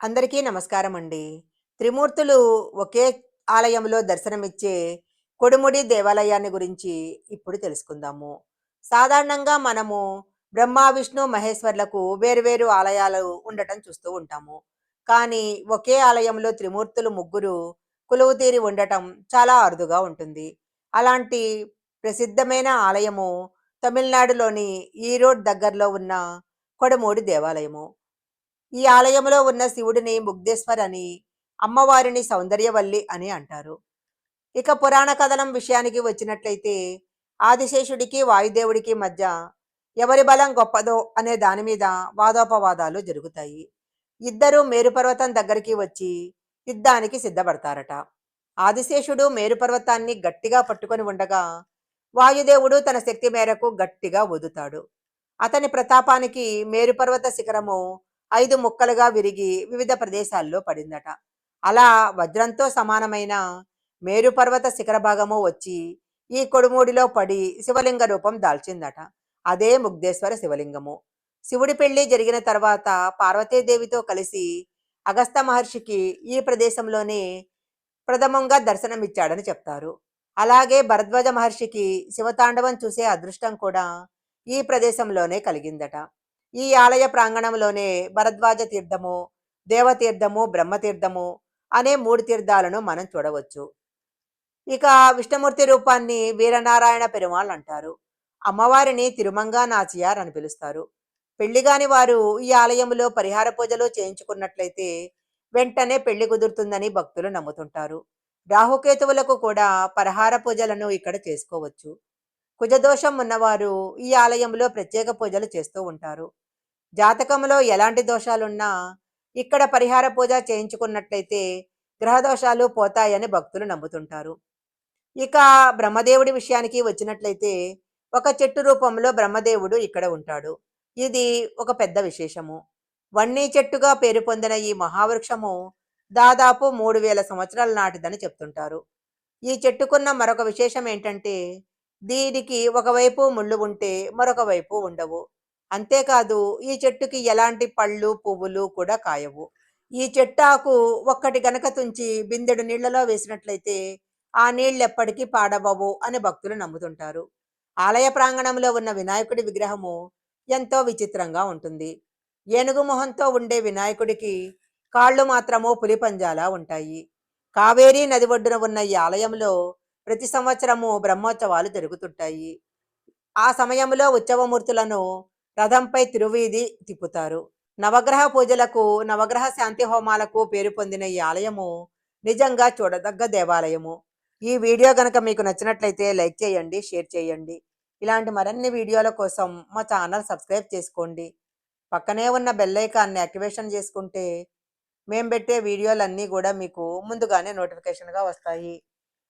అందరికీ నమస్కారం అండి త్రిమూర్తులు ఒకే ఆలయంలో దర్శనమిచ్చే కొడుముడి దేవాలయాన్ని గురించి ఇప్పుడు తెలుసుకుందాము. సాధారణంగా మనము బ్రహ్మ విష్ణు మహేశ్వర్లకు వేరువేరు ఆలయాలు ఉండటం చూస్తూ ఉంటాము. కానీ ఒకే ఆలయంలో త్రిమూర్తులు ముగ్గురు కొలువు తీరి ఉండటం చాలా అరుదుగా ఉంటుంది. అలాంటి ప్రసిద్ధమైన ఆలయము తమిళనాడులోని ఈరోడ్ దగ్గరలో ఉన్న కొడమూడి దేవాలయము. ఈ ఆలయంలో ఉన్న శివుడిని ముగ్ధేశ్వర్ అని అమ్మవారిని సౌందర్యవల్లి అని అంటారు. ఇక పురాణ కథనం విషయానికి వచ్చినట్లయితే ఆదిశేషుడికి వాయుదేవుడికి మధ్య ఎవరి బలం గొప్పదో అనే దాని మీద వాదోపవాదాలు జరుగుతాయి. ఇద్దరూ మేరుపర్వతం దగ్గరికి వచ్చి యుద్ధానికి సిద్ధపడతారట. ఆదిశేషుడు మేరుపర్వతాన్ని గట్టిగా పట్టుకొని ఉండగా వాయుదేవుడు తన శక్తి మేరకు గట్టిగా ఊదుతాడు. అతని ప్రతాపానికి మేరుపర్వత శిఖరము ఐదు ముక్కలుగా విరిగి వివిధ ప్రదేశాల్లో పడిందట. అలా వజ్రంతో సమానమైన మేరుపర్వత శిఖర భాగము వచ్చి ఈ కొడుమూడిలో పడి శివలింగ రూపం దాల్చిందట. అదే ముగ్ధేశ్వర శివలింగము. శివుడి పెళ్ళి జరిగిన తర్వాత పార్వతీదేవితో కలిసి అగస్త మహర్షికి ఈ ప్రదేశంలోనే ప్రథమంగా దర్శనమిచ్చాడని చెప్తారు. అలాగే భరద్వాజ మహర్షికి శివతాండవం చూసే అదృష్టం కూడా ఈ ప్రదేశంలోనే కలిగిందట. ఈ ఆలయ ప్రాంగణంలోనే భరద్వాజ తీర్థము దేవతీర్థము బ్రహ్మతీర్థము అనే మూడు తీర్థాలను మనం చూడవచ్చు. ఇక విష్ణుమూర్తి రూపాన్ని వీరనారాయణ పెరుమాళ్ అంటారు. అమ్మవారిని తిరుమంగా నాచియార్ అని పిలుస్తారు. పెళ్ళిగాని వారు ఈ ఆలయంలో పరిహార పూజలు చేయించుకున్నట్లయితే వెంటనే పెళ్ళి కుదురుతుందని భక్తులు నమ్ముతుంటారు. రాహుకేతువులకు కూడా పరిహార పూజలను ఇక్కడ చేసుకోవచ్చు. కుజదోషం ఉన్నవారు ఈ ఆలయంలో ప్రత్యేక పూజలు చేస్తూ ఉంటారు. జాతకంలో ఎలాంటి దోషాలున్నా ఇక్కడ పరిహార పూజ చేయించుకున్నట్లయితే గ్రహ దోషాలు పోతాయని భక్తులు నమ్ముతుంటారు. ఇక బ్రహ్మదేవుడి విషయానికి వచ్చినట్లయితే ఒక చెట్టు రూపంలో బ్రహ్మదేవుడు ఇక్కడ ఉంటాడు. ఇది ఒక పెద్ద విశేషము. వన్నీ చెట్టుగా పేరు పొందిన ఈ మహావృక్షము దాదాపు మూడు వేల సంవత్సరాల నాటిదని చెప్తుంటారు. ఈ చెట్టుకున్న మరొక విశేషం ఏంటంటే దీనికి ఒకవైపు ముళ్ళు ఉంటే మరొక వైపు ఉండవు. అంతేకాదు ఈ చెట్టుకి ఎలాంటి పళ్ళు పువ్వులు కూడా కాయవు. ఈ చెట్టాకు ఒక్కటి గనక తుంచి బిందెడు నీళ్ళలో వేసినట్లయితే ఆ నీళ్ళెప్పటికీ ఎప్పటికీ అని భక్తులు నమ్ముతుంటారు. ఆలయ ప్రాంగణంలో ఉన్న వినాయకుడి విగ్రహము ఎంతో విచిత్రంగా ఉంటుంది. ఏనుగు మొహంతో ఉండే వినాయకుడికి కాళ్ళు మాత్రము పులిపంజాలా ఉంటాయి. కావేరీ నది ఒడ్డున ఉన్న ఈ ఆలయంలో ప్రతి సంవత్సరము బ్రహ్మోత్సవాలు జరుగుతుంటాయి. ఆ సమయంలో ఉత్సవమూర్తులను రథంపై తిరువీధి తిప్పుతారు. నవగ్రహ పూజలకు నవగ్రహ శాంతి హోమాలకు పేరు పొందిన ఈ ఆలయము నిజంగా చూడదగ్గ దేవాలయము. ఈ వీడియో కనుక మీకు నచ్చినట్లయితే లైక్ చేయండి షేర్ చేయండి. ఇలాంటి మరిన్ని వీడియోల కోసం మా ఛానల్ సబ్స్క్రైబ్ చేసుకోండి. పక్కనే ఉన్న బెల్ ఐకాన్ని యాక్టివేషన్ చేసుకుంటే మేము పెట్టే వీడియోలన్నీ కూడా మీకు ముందుగానే నోటిఫికేషన్గా వస్తాయి.